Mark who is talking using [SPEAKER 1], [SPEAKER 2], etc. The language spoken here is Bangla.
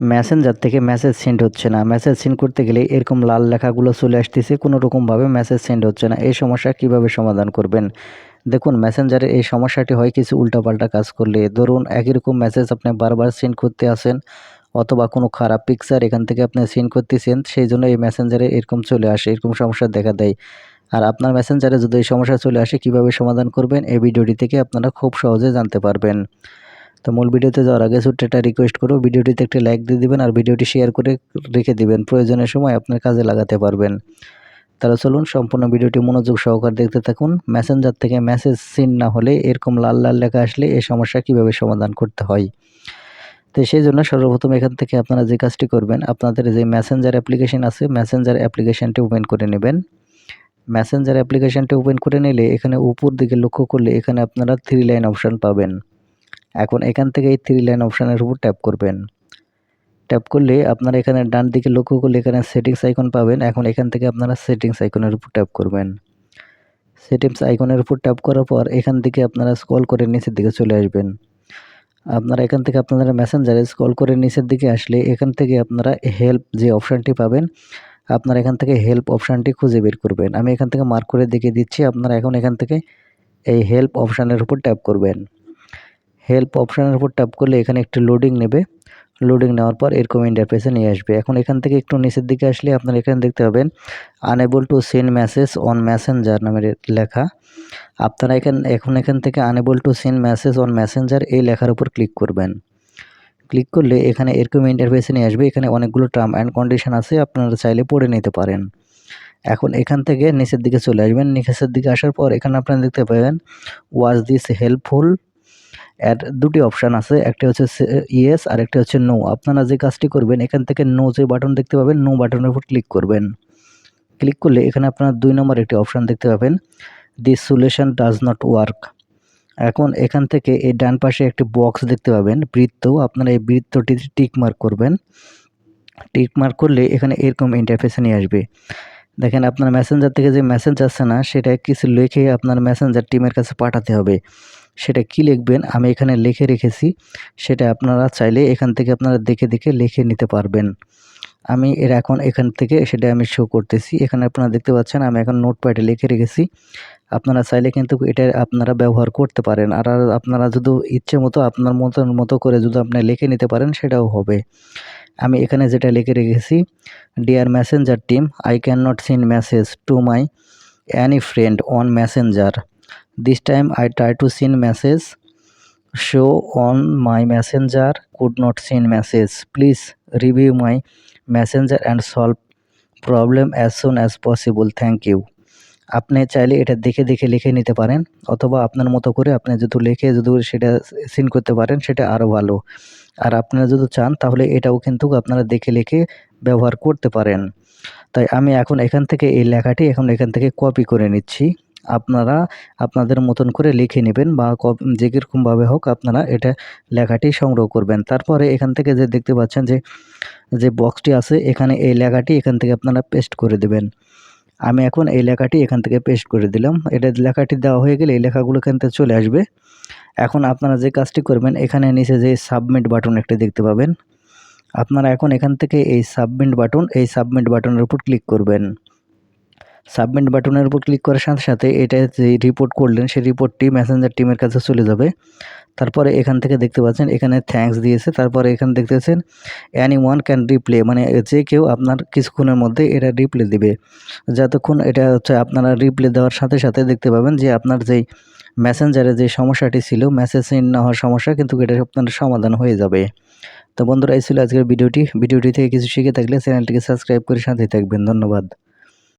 [SPEAKER 1] মেসেঞ্জার থেকে মেসেজ সেন্ড হচ্ছে না। মেসেজ সেন্ড করতে গেলে এরকম লাল লেখাগুলো চলে আসতেছে, কোনো রকমভাবে মেসেজ সেন্ড হচ্ছে না। এই সমস্যা কীভাবে সমাধান করবেন? দেখুন মেসেঞ্জারে এই সমস্যাটি হয় কিছু উল্টাপাল্টা কাজ করলে। ধরুন, একই রকম মেসেজ আপনি বারবার সেন্ড করতে আসেন, অথবা কোনো খারাপ পিকচার এখান থেকে আপনি সেন্ড করতেছেন, সেই জন্য এই মেসেঞ্জারে এরকম চলে আসে, এরকম সমস্যা দেখা দেয়। আর আপনার মেসেঞ্জারে যদি এই সমস্যা চলে আসে, কীভাবে সমাধান করবেন? এই ভিডিওটি থেকে আপনারা খুব সহজে জানতে পারবেন। তো মূল ভিডিওতে যাওয়ার আগে ছোট্ট একটা রিকোয়েস্ট করব, ভিডিওটিতে একটি লাইক দিয়ে দিবেন আর ভিডিওটি শেয়ার করে রেখে দিবেন। প্রয়োজনের সময় আপনার কাজে লাগাতে পারবেন। তাহলে চলুন সম্পূর্ণ ভিডিওটি মনোযোগ সহকারে দেখতে থাকুন। মেসেঞ্জার থেকে মেসেজ সিন না হলে এরকম লাল লাল লেখা আসলে এই সমস্যা কীভাবে সমাধান করতে হয়? তো সেই জন্য সর্বপ্রথম এখান থেকে আপনারা যে কাজটি করবেন, আপনাদের যে মেসেঞ্জার অ্যাপ্লিকেশন আছে মেসেঞ্জার অ্যাপ্লিকেশানটি ওপেন করে নেবেন। মেসেঞ্জার অ্যাপ্লিকেশানটি ওপেন করে নিলে এখানে উপর দিকে লক্ষ্য করলে এখানে আপনারা থ্রি লাইন অপশান পাবেন। এখন এখান থেকে এই থ্রি লাইন অপশানের উপর ট্যাপ করবেন। ট্যাপ করলে আপনারা এখানে ডান দিকে লক্ষ্য করলে এখানে সেটিংস আইকন পাবেন। এখন এখান থেকে আপনারা সেটিংস আইকনের উপর ট্যাপ করবেন। সেটিংস আইকনের উপর ট্যাপ করার পর এখান থেকে আপনারা স্ক্রল করে নিচের দিকে চলে আসবেন। আপনারা এখান থেকে আপনারা মেসেঞ্জারে স্ক্রল করে নিচের দিকে আসলে এখান থেকে আপনারা হেল্প যে অপশানটি পাবেন, আপনারা এখান থেকে হেল্প অপশানটি খুঁজে বের করবেন। আমি এখান থেকে মার্ক করে দেখিয়ে দিচ্ছি, আপনারা এখন এখান থেকে এই হেল্প অপশানের উপর ট্যাপ করবেন। হেল্প অপশানের উপর ট্যাপ করলে এখানে একটু লোডিং নেবে। লোডিং নেওয়ার পর এরকম ইন্টারফেসে নিয়ে আসবে। এখন এখান থেকে একটু নিচের দিকে আসলে আপনারা এখানে দেখতে পাবেন unable to send message on messenger নামের লেখা। আপনারা এখান, এখন এখান থেকে unable to send message on messenger এই লেখার উপর ক্লিক করবেন। ক্লিক করলে এখানে এরকম ইন্টারফেসে নিয়ে আসবে। এখানে অনেকগুলো টার্ম অ্যান্ড কন্ডিশন আছে, আপনারা চাইলে পড়ে নিতে পারেন। এখন এখান থেকে নিচের দিকে চলে আসবেন। নিচের দিকে আসার পর এখানে আপনারা দেখতে পাবেন ওয়াজ দিস হেল্পফুল এর দুটি অপশান আছে, একটি হচ্ছে ইয়েস আর একটি হচ্ছে নো আপনারা যে কাজটি করবেন, এখান থেকে নো যে বাটন দেখতে পাবেন নো বাটনের উপর ক্লিক করবেন। ক্লিক করলে এখানে আপনারা দুই নম্বর একটি অপশান দেখতে পাবেন this solution does not work এখন এখান থেকে এই ডান পাশে একটি বক্স দেখতে পাবেন, বৃত্ত, আপনারা এই বৃত্তটি টিক মার্ক করবেন। টিক মার্ক করলে এখানে এরকম ইন্টারফেসে নিয়ে আসবে। দেখেন আপনার মেসেঞ্জার থেকে যে মেসেজ আসছে না সেটা কিছু লিখে আপনার মেসেঞ্জার টিমের কাছে পাঠাতে হবে। সেটা কি লিখবেন? আমি এখানে লিখে রেখেছি। সেটা আপনারা চাইলে এখান থেকে আপনারা দেখে দেখে লিখে নিতে পারবেন। আমি এর এখন এখান থেকে সেটা আমি শো করতেছি। এখানে আপনারা দেখতে পাচ্ছেন আমি এখন নোটপ্যাডে লিখে রেখেছি। আপনারা চাইলে কিন্তু এটা আপনারা ব্যবহার করতে পারেন। আর আপনারা যদি ইচ্ছে মতো আপনার মতন মতো করে যদি আপনি লিখে নিতে পারেন সেটাও হবে। আমি এখানে যেটা লিখে রেখেছি dear messenger team I can not send message to my any friend on messenger this time I try to send message show on my messenger could not send message please review my messenger and solve problem as soon as possible thank you আপনি চাইলে এটা দেখে দেখে লিখে নিতে পারেন, অথবা আপনার মতো করে আপনি যদি লিখে যদি সেটা সিন করতে পারেন, সেটা আরও ভালো। আর আপনারা যদি চান, তাহলে এটাও কিন্তু আপনারা দেখে লিখে ব্যবহার করতে পারেন। তাই আমি এখন এখান থেকে এই লেখাটি এখন এখান থেকে কপি করে নিচ্ছি। আপনারা আপনাদের মতন করে লিখে নেবেন বা যে কীরকমভাবে হোক আপনারা এটা লেখাটি সংগ্রহ করবেন। তারপরে এখান থেকে যে দেখতে পাচ্ছেন যে যে বক্সটি আছে, এখানে এই লেখাটি এখান থেকে আপনারা পেস্ট করে দেবেন। আমি এখন এই লেখাটি এখান থেকে পেস্ট করে দিলাম। এটা লেখাটি দেওয়া হয়ে গেলে এই লেখাগুলো এখান থেকে চলে আসবে। এখন আপনারা যে কাজটি করবেন, এখানে নিচে যে সাবমিট বাটন একটি দেখতে পাবেন। আপনারা এখন এখান থেকে এই সাবমিট বাটন এই সাবমিট বাটনের উপর ক্লিক করবেন। সাবমিট বাটনের উপর ক্লিক করার সাথে সাথে এটা যে রিপোর্ট করলেন, সেই রিপোর্টটি মেসেঞ্জার টিমের কাছে চলে যাবে। তারপরে এখান থেকে দেখতে পাচ্ছেন, এখানে থ্যাঙ্কস দিয়েছে। তারপরে এখানে দেখতে পাচ্ছেন অ্যানি ওয়ান ক্যান রিপ্লে মানে যে কেউ আপনার কিছুক্ষণের মধ্যে এটা রিপ্লে দিবে। যতক্ষণ এটা হচ্ছে আপনারা রিপ্লে দেওয়ার সাথে সাথে দেখতে পাবেন যে আপনার যেই মেসেঞ্জারে যে সমস্যাটি ছিল মেসেজ সেন্ড না হওয়ার সমস্যা কিন্তু এটা আপনার সমাধান হয়ে যাবে। তো বন্ধুরা, এই ছিল আজকের ভিডিওটি। ভিডিওটি থেকে কিছু শিখে থাকলে চ্যানেলটিকে সাবস্ক্রাইব করে সাথে থাকবেন। ধন্যবাদ।